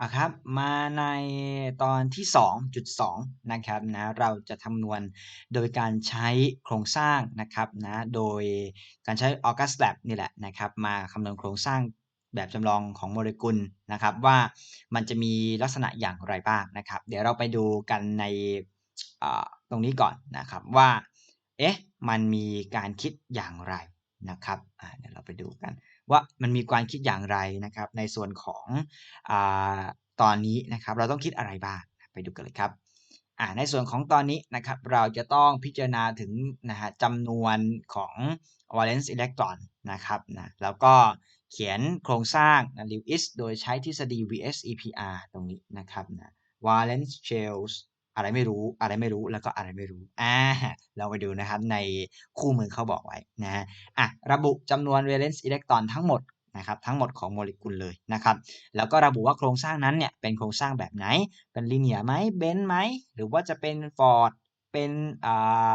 อะครับมาในตอนที่ 2.2 นะครับนะเราจะคำนวณโดยการใช้โครงสร้างนะครับนะโดยการใช้ August Lab นี่แหละนะครับมาคำนวณโครงสร้างแบบจำลองของโมเลกุลนะครับว่ามันจะมีลักษณะอย่างไรบ้างนะครับ เดี๋ยวเราไปดูกันในตรงนี้ก่อนนะครับว่าเอ๊ะมันมีการคิดอย่างไรนะครับเดี๋ยวเราไปดูกัน ว่ามันมีการคิดอย่างไรนะครับ ในส่วนของอตอนนี้นะครับ เราต้องคิดอะไรบ้างไปดูกันเลยครับในส่วนของตอนนี้นะครับ เราจะต้องพิจารณาถึงนะฮะจำนวนของ valence electron นะครับนะแล้วก็เขียนโครงสร้างนะ Lewis โดยใช้ทฤษฎี VSEPR ตรงนี้นะครับนะ valence shells อะไรไม่รู้อะไรไม่รู้แล้วก็อะไรไม่รู้อ่าเราไปดูนะครับในคู่มือเขาบอกไว้นะฮะอะระบุจำนวน valence electron ทั้งหมดนะครับทั้งหมดของโมเลกุลเลยนะครับ แล้วก็ระบุว่าโครงสร้างนั้นเนี่ยเป็นโครงสร้างแบบไหน เป็นลิเนียไหมเบนไหม หรือว่าจะเป็นฟอร์ดเป็นอ่า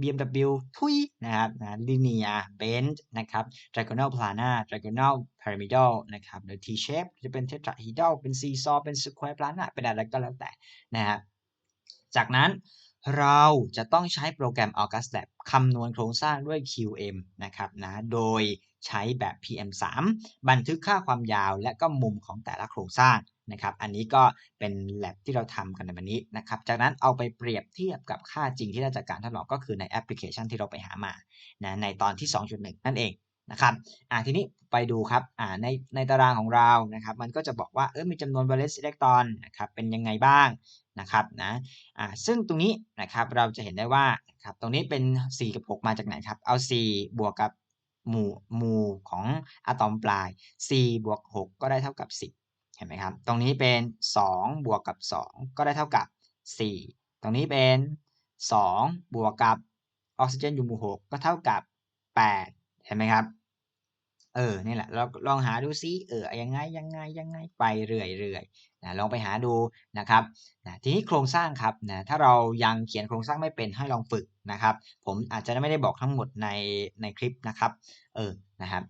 BMW ทุยนะครับนะ linear bend นะครับ diagonal planar diagonal pyramidal นะครับหรือ T shape จะเป็น tetrahedral เป็น seesaw เป็น square planar เป็นอะไรก็แล้วแต่นะครับ จากนั้นเราจะต้องใช้โปรแกรม August Lab คำนวณโครงสร้างด้วย QM นะครับนะโดยใช้แบบ PM3 บันทึกค่าความยาวและก็มุมของแต่ละโครงสร้างนะครับ อันนี้ก็เป็น lab ที่เราทำกันในวันนี้นะครับ จากนั้นเอาไปเปรียบเทียบกับค่าจริงที่ได้จากการทดลองก็คือในแอปพลิเคชันที่เราไปหามานะในตอนที่ 2.1 นั่นเองนะครับอ่าทีนี้ไปดูครับอ่าในในตารางของเรานะครับ มันก็จะบอกว่าเออมีจำนวน valence electron นะครับเป็นยังไงบ้าง นะครับนะอ่าซึ่งตรงนี้นะครับเราจะเห็นได้ว่าครับตรงนี้เป็น 4 กับ 6 มาจากไหนครับ เอา 4 บวกกับหมู่หมู่ของอะตอมปลาย 4 บวก 6 ก็ได้เท่ากับ 10 เห็นไหมครับ ตรงนี้เป็น 2 บวกกับ 2 ก็ได้เท่ากับ 4 ตรงนี้เป็น 2 บวกกับออกซิเจนอยู่หมู่ 6 ก็เท่ากับ 8 เห็นไหมครับ เออนี่แหละเราลองหาดูซิเออยังไงยังไงยังไงไปเรื่อยๆนะลองไปหาดูนะครับนะทีนี้โครงสร้างครับนะถ้าเรายังเขียนโครงสร้างไม่เป็นให้ลองฝึกนะครับ ผมอาจจะไม่ได้บอกทั้งหมดในในคลิปนะครับเออนะครับ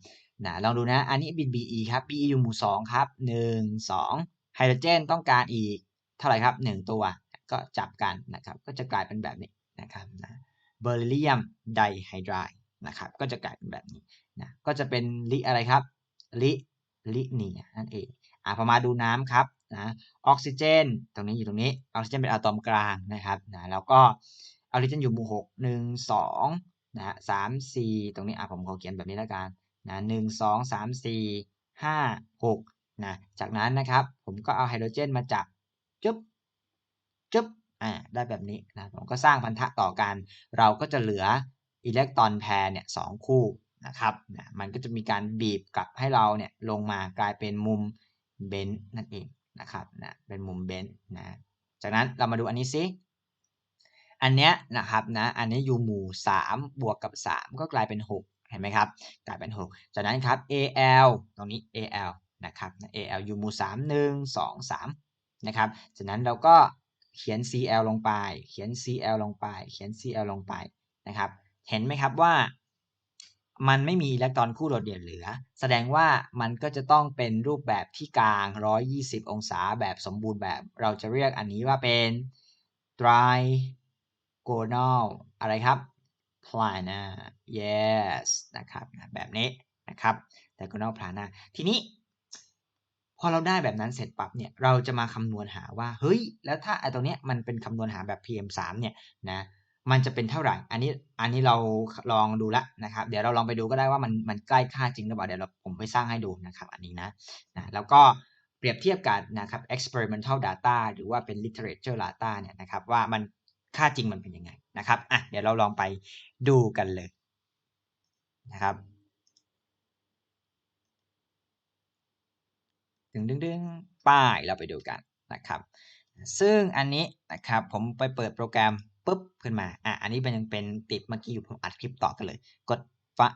นะลองดูนะอันนี้บิน BE ครับ BE อยู่หมู่2ครับ 1 2ไฮโดรเจนต้องการอีกเท่าไหร่ครับ 1 ตัวก็จับกันนะครับก็จะกลายเป็นแบบนี้นะครับนะเบอร์เลียมไดไฮไดรนะครับก็จะกลายเป็นแบบนี้ นะก็จะเป็นลิอะไรครับลิลิเนียนั่นเองอ่าพอมาดูน้ำครับนะออกซิเจน ตรงนี้อยู่ตรงนี้ออกซิเจนเป็นอะตอมกลางนะครับนะแล้วก็ออกซิเจนอยู่หมู่หกหนึ่งสองนะสามสี่ตรงนี้อ่าผมขอเขียนแบบนี้แล้วกันนะหนึ่งสองสามสี่ห้าหกนะจากนั้นนะครับผมก็เอาไฮโดรเจนมาจับจุ๊บจุ๊บอ่าได้แบบนี้นะผมก็สร้างพันธะต่อกัน เราก็จะเหลืออิเล็กตรอนแพรเนี่ยสองคู่ นะครับนะมันก็จะมีการบีบกลับให้เราเนี่ยลงมากลายเป็นมุมเบนนั่นเองนะครับนะเป็นมุมเบนนะจากนั้นเรามาดูอันนี้ซิอันเนี้ยนะครับนะอันนี้อยู่หมู่ 3 บวกกับ 3 ก็กลายเป็น 6 เห็นไหมครับ กลายเป็น 6 จากนั้นครับ AL ตรงนี้ AL นะครับ AL อยู่หมู่ 3 1 2 3นะครับจากนั้นเราก็เขียน CL ลงไป เขียน CL ลงไป เขียน CL ลงไปนะครับ เห็นไหมครับว่า มันไม่มีอิเล็กตรอนคู่โดดเด่นเหลือ แสดงว่ามันก็จะต้องเป็นรูปแบบที่กลาง 120 องศาแบบสมบูรณ์แบบ เราจะเรียกอันนี้ว่าเป็น trigonal อะไรครับ planar yes นะครับ แบบนี้นะครับ diagonal planar ทีนี้ พอเราได้แบบนั้นเสร็จปั๊บเนี่ย เราจะมาคำนวณหาว่า เฮ้ย แล้วถ้าไอ้ตรงเนี้ยมันเป็นคำนวณหาแบบ PM3 เนี่ยนะ มันจะเป็นเท่าไหร่ อันนี้อันนี้เราลองดูแล้วนะครับ เดี๋ยวเราลองไปดูก็ได้ว่ามันมันใกล้ค่าจริงหรือเปล่าเดี๋ยวเราผมไปสร้างให้ดูนะครับ อันนี้นะนะแล้วก็เปรียบเทียบกันนะครับ experimental data หรือว่าเป็น literature data เนี่ยนะครับว่ามันค่าจริงมันเป็นยังไงนะครับอะเดี๋ยวเราลองไปดูกันเลยนะครับดึงดึงดึงป้ายเราไปดูกันนะครับ ซึ่งอันนี้นะครับผมไปเปิดโปรแกรม ปุ๊บขึ้นมา อะ อันนี้เป็นยังเป็นติดเมื่อกี้อยู่ผมอัดคลิปต่อกันเลย กด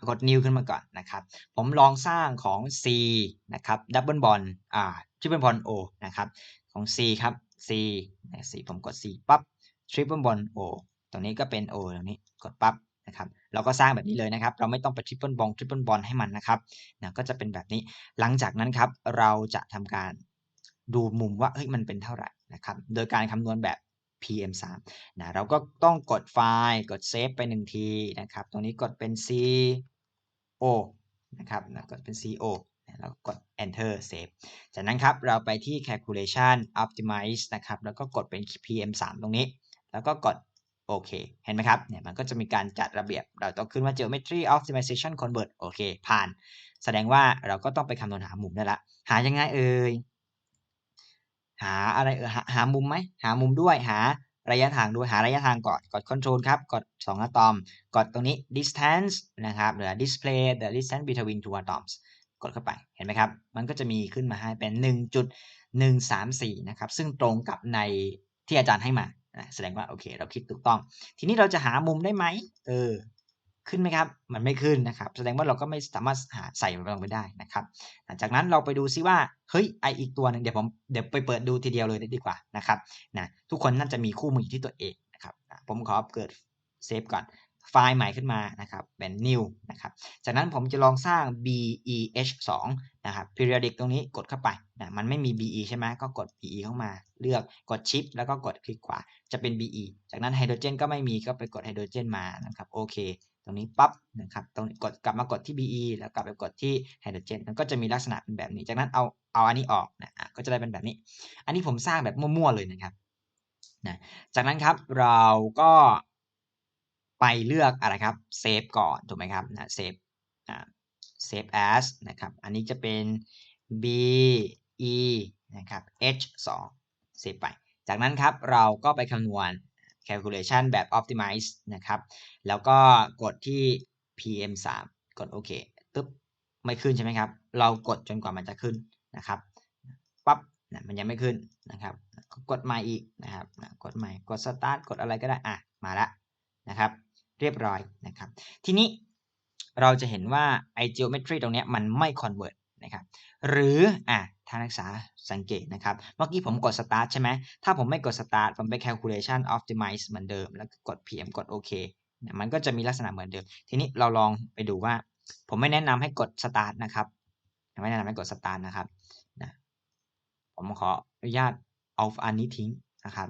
กด new ขึ้นมาก่อนนะครับ ผมลองสร้างของ C นะครับ double bond อ่า triple bond O นะครับ ของ C ครับ C นะ C ผมกด C ปั๊บ triple bond O ตรงนี้ก็เป็น O ตรงนี้ กดปั๊บนะครับ เราก็สร้างแบบนี้เลยนะครับ เราไม่ต้องไป triple bond triple bond ให้มันนะครับนะก็จะเป็นแบบนี้ หลังจากนั้นครับ เราจะทำการดูมุมว่า เฮ้ย มันเป็นเท่าไหร่นะครับ โดยการคำนวณแบบ PM3 นะเราก็ต้องกดไฟล์กดเซฟไปหนึ่งทีนะครับ ตรงนี้กดเป็น CO นะครับนะกดเป็น CO แล้วกด enter save จากนั้นครับเราไปที่ calculation optimize นะครับ แล้วก็กดเป็น PM3 ตรงนี้ แล้วก็กดโอเค เห็นไหมครับ เนี่ยมันก็จะมีการจัดระเบียบ เราต้องขึ้นว่า geometry optimization convert โอเค ผ่าน แสดงว่าเราก็ต้องไปคำนวณหามุมได้ละ หายังไงเอ่ย หาอะไรเออหาหามุมไหมหามุมด้วยหาระยะทางด้วยหาระยะทางก่อนกด control ครับกด2อะตอม กดตรงนี้ distance นะครับหรือ display the distance between two atoms กดเข้าไปเห็นไหมครับ มันก็จะมีขึ้นมาให้เป็น 1.134 นะครับ ซึ่งตรงกับในที่อาจารย์ให้มานะแสดงว่าโอเค เราคิดถูกต้อง ทีนี้เราจะหามุมได้ไหมเออ ขึ้นไหมครับ มันไม่ขึ้นนะครับ แสดงว่าเราก็ไม่สามารถหาใส่มันลงไปได้นะครับ หลังจากนั้นเราไปดูซิว่า เฮ้ย ไออีกตัวหนึ่งเดี๋ยวผมเดี๋ยวไปเปิดดูทีเดียวเลยดีกว่านะครับ นะ ทุกคนน่าจะมีคู่มืออยู่ที่ตัวเองนะครับ ผมขอเกิดเซฟก่อน ไฟล์ใหม่ขึ้นมานะครับ เป็น new นะครับ จากนั้นผมจะลองสร้าง beh2 นะครับ periodic ตรงนี้กดเข้าไปนะ มันไม่มี be ใช่ไหมก็กด be เข้ามา เลือก กด shift แล้วก็กดคลิกขวา จะเป็น be จากนั้นไฮโดรเจนก็ไม่มี ก็ไปกดไฮโดรเจนมา นะครับ โอเค ตรงนี้ปั๊บนะครับตรงนี้กดกลับมากดที่ be แล้วกลับไปกดที่ไฮโดรเจนมันก็จะมีลักษณะเป็นแบบนี้ จากนั้นเอาเอาอันนี้ออกนะก็จะได้เป็นแบบนี้ อันนี้ผมสร้างแบบมั่วๆเลยนะครับนะจากนั้นครับเราก็ไปเลือกอะไรครับเซฟก่อนถูกไหมครับนะเซฟเซฟ as นะครับอันนี้จะเป็น b e นะครับ h 2เซฟไป จากนั้นครับเราก็ไปคำนวณ calculation แบบ optimize นะครับ แล้วก็กดที่ pm 3กดโอเคตึ๊บไม่ขึ้นใช่ไหมครับ เรากดจนกว่ามันจะขึ้นนะครับปั๊บนะมันยังไม่ขึ้นนะครับกดใหม่อีกนะครับกดใหม่กด start กดอะไรก็ได้อะมาล้วนะครับ เรียบร้อยนะครับ ทีนี้เราจะเห็นว่าไอ geometry ตรงนี้มันไม่ convert นะครับ หรืออะ ทานนักศึกษาสังเกตนะครับ เมื่อกี้ผมกด start ใช่ไหม ถ้าผมไม่กด start ผมไป calculation optimize เหมือนเดิม แล้วกด pm กดโอเคมันก็จะมีลักษณะเหมือนเดิม ทีนี้เราลองไปดูว่า ผมไม่แนะนำให้กด start นะครับ ไม่แนะนำให้กด start นะครับนะผมขออนุญาตเอาอันนี้ทิ้งนะครับ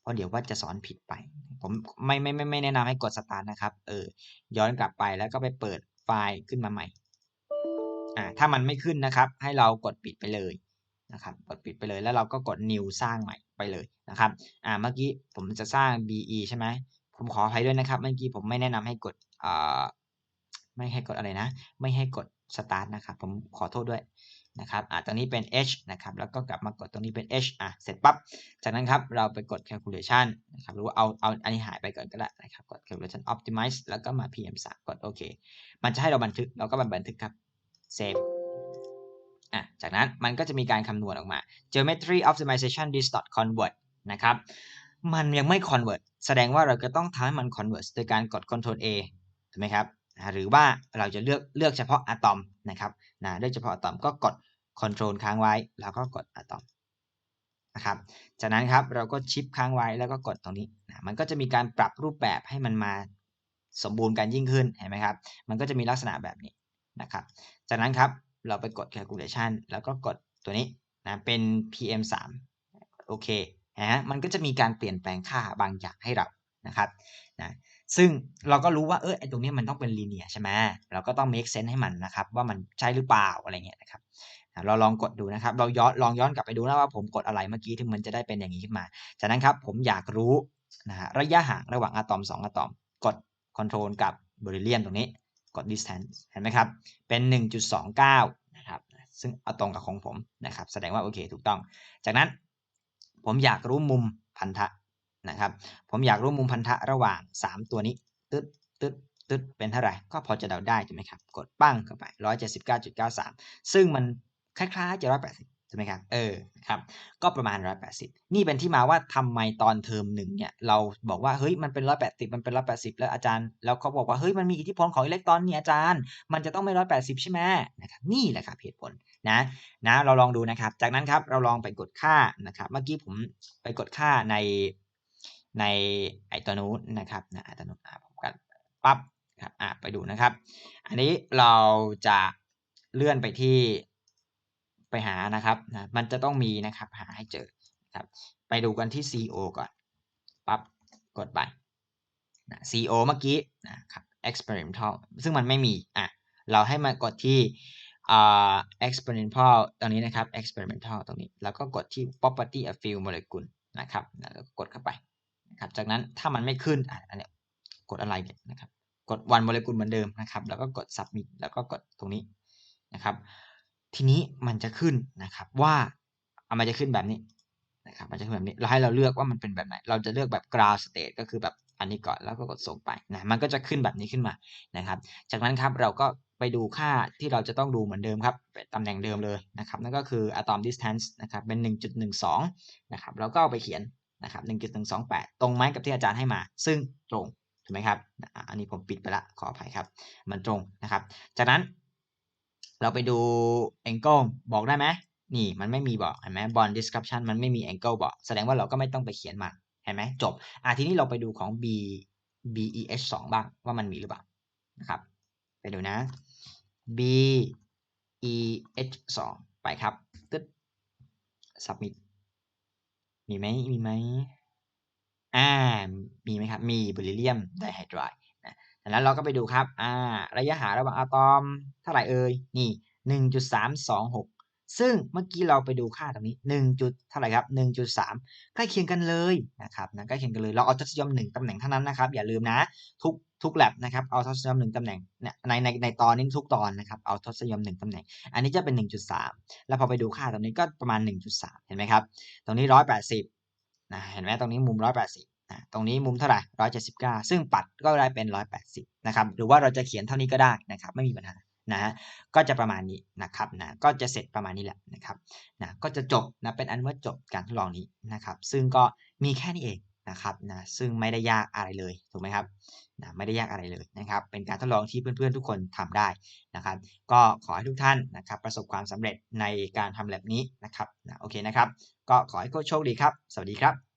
เพราะเดี๋ยวว่าจะสอนผิดไป ผมไม่ไม่ไม่ไม่แนะนำให้กดสตาร์นะครับ เออ ย้อนกลับไปแล้วก็ไปเปิดไฟล์ขึ้นมาใหม่ ถ้ามันไม่ขึ้นนะครับ ให้เรากดปิดไปเลยนะครับ กดปิดไปเลยแล้วเราก็กด new สร้างใหม่ไปเลยนะครับ อ่า เมื่อกี้ผมจะสร้าง be ใช่ไหม ผมขออภัยด้วยนะครับ เมื่อกี้ผมไม่แนะนำให้กดอ่าไม่ให้กดอะไรนะ ไม่ให้กด start นะครับ ผมขอโทษด้วยนะครับ อ่าตรงนี้เป็น h นะครับ แล้วก็กลับมากดตรงนี้เป็น h อะ เสร็จปั๊บ จากนั้นครับ เราไปกด calculation นะครับ หรือว่าเอา เอา อันนี้หายไปก่อนก็ได้นะครับ กด calculation optimize แล้วก็มา pm 3กดโอเค มันจะให้เราบันทึก เราก็มาบันทึกครับ save อะจากนั้นมันก็จะมีการคำนวณออกมา geometry optimization this dot convert นะครับ มันยังไม่ convert แสดงว่าเราจะต้องทำให้มัน convert โดยการกด control A ถูกไหมครับ หรือว่าเราจะเลือกเลือกเฉพาะอะตอมนะครับนะเลือกเฉพาะอะตอมก็กด control ค้างไว้ แล้วก็กดอะตอมนะครับ จากนั้นครับเราก็ชิปค้างไว้แล้วก็กดตรงนี้นะมันก็จะมีการปรับรูปแบบให้มันมาสมบูรณ์กันยิ่งขึ้นเห็นไหมครับ มันก็จะมีลักษณะแบบนี้นะครับ จากนั้นครับเราไปกด calculation แล้วก็กดตัวนี้นะเป็น PM 3โอเคนะมันก็จะมีการเปลี่ยนแปลงค่าบางอย่างให้เรานะครับนะซึ่งเราก็รู้ว่าเออไอตรงนี้มันต้องเป็นลีเนียใช่ไหมเราก็ต้อง make sense ให้มันนะครับ ว่ามันใช่หรือเปล่าอะไรเงี้ยนะครับเราลองกดดูนะครับ เราย้อนลองย้อนกลับไปดูนะว่าผมกดอะไรเมื่อกี้ที่มันจะได้เป็นอย่างนี้ขึ้นมา จากนั้นครับผมอยากรู้นะฮะระยะห่างระหว่างอะตอม 2อะตอม กด control กับ beryllium ตรงนี้ กด distance เห็นไหมครับ เป็น 1.29 นะครับ ซึ่งเอาตรงกับของผมนะครับ แสดงว่าโอเคถูกต้อง จากนั้นผมอยากรู้มุมพันธะนะครับ ผมอยากรู้มุมพันธะระหว่าง 3 ตัวนี้ ตึ๊ดตึ๊ดตึ๊ดเป็นเท่าไหร่ ก็พอจะเดาได้ถูกไหมครับ กดปั้งเข้าไป 179.93 ซึ่งมันคล้ายๆจะ180 ใช่ไหมครับ เออ ครับ ก็ประมาณ 180 นี่เป็นที่มาว่าทำไมตอนเทอมหนึ่งเนี่ย เราบอกว่า เฮ้ย มันเป็น 180 มันเป็น 180 แล้วอาจารย์ แล้วเขาบอกว่า เฮ้ย มันมีอิทธิพลของอิเล็กตรอนนี่อาจารย์ มันจะต้องไม่ 180 ใช่ไหมนะครับ นี่แหละครับเหตุผลนะ นะ เราลองดูนะครับ จากนั้นครับ เราลองไปกดค่านะครับ เมื่อกี้ผมไปกดค่าใน ในไอตัวนู้นนะครับ นะตัวนู้นผมกันปั๊บ ครับ อ่าไปดูนะครับ อันนี้เราจะเลื่อนไปที่ ไปหานะครับนะมันจะต้องมีนะครับหาให้เจอครับไปดูกันที่ CO ก่อนปั๊บกดไปนะ CO เมื่อกี้นะครับ experimental ซึ่งมันไม่มีอะเราให้มากดที่ experimental ตรงนี้นะครับ experimental ตรงนี้ แล้วก็กดที่ property of field molecule นะครับนะแล้วก็กดเข้าไปนะครับจากนั้นถ้ามันไม่ขึ้นอะอันนี้กดอะไรเนี่ยนะครับ กด one molecule เหมือนเดิมนะครับ แล้วก็กด submit แล้วก็กดตรงนี้นะครับ ทีนี้มันจะขึ้นนะครับว่าอะมันจะขึ้นแบบนี้นะครับมันจะขึ้นแบบนี้เราให้เราเลือกว่ามันเป็นแบบไหน เราจะเลือกแบบ ground state ก็คือแบบอันนี้ก่อนแล้วก็กดส่งไปนะมันก็จะขึ้นแบบนี้ขึ้นมานะครับ จากนั้นครับเราก็ไปดูค่าที่เราจะต้องดูเหมือนเดิมครับตำแหน่งเดิมเลยนะครับนั่นก็คือ atom distance นะครับเป็น 1.12 นะครับเราก็เอาไปเขียนนะครับ 1.128 ตรงไหมกับที่อาจารย์ให้มา ซึ่งตรงถูกไหมครับ อันนี้ผมปิดไปละขออภัยครับ มันตรงนะครับ จากนั้น เราไปดู angle บอกได้ไหมนี่มันไม่มีบอกเห็นไหม bond description มันไม่มี angle บอก แสดงว่าเราก็ไม่ต้องไปเขียนมันเห็นไหมจบอะทีนี้เราไปดูของ b b e h 2บ้างว่ามันมีหรือเปล่านะครับไปดูนะ b e h 2ไปครับตึ๊ด submit มีไหมมีไหมอ่ามีไหมครับ มีบริเลียมไดไฮดราย นะจากนั้นเราก็ไปดูครับอ่าระยะห่างระหว่างอะตอมเท่าไหร่เอ่ยนี่ 1.326 ซึ่งเมื่อกี้เราไปดูค่าตรงนี้ 1. จุดเท่าไหร่ครับ 1.3 ใกล้เคียงกันเลยนะครับนะใกล้เคียงกันเลยเราเอาทศนิยม1ตำแหน่งเท่านั้นนะครับ อย่าลืมนะทุกทุกแลบนะครับเอาทศนิยม1ตำแหน่งในในในตอนนี้ทุกตอนนะครับเอาทศนิยม1ตำแหน่ง อันนี้จะเป็น 1.3 แล้วพอไปดูค่าตรงนี้ก็ประมาณ 1.3 เห็นไหมครับ ตรงนี้ 180นะเห็นไหมตรงนี้มุม 180 นะตรงนี้มุมเท่าไหร่179ซึ่งปัดก็ได้เป็น180นะครับ หรือว่าเราจะเขียนเท่านี้ก็ได้นะครับ ไม่มีปัญหานะฮะก็จะประมาณนี้นะครับนะก็จะเสร็จประมาณนี้แหละนะครับนะก็จะจบนะเป็นอันว่าจบการทดลองนี้นะครับ ซึ่งก็มีแค่นี้เองนะครับนะซึ่งไม่ได้ยากอะไรเลยถูกไหมครับนะไม่ได้ยากอะไรเลยนะครับ เป็นการทดลองที่เพื่อนๆทุกคนทำได้นะครับ ก็ขอให้ทุกท่านนะครับประสบความสำเร็จในการทำแลบนี้นะครับนะโอเคนะครับ ก็ขอให้โชคดีครับ สวัสดีครับ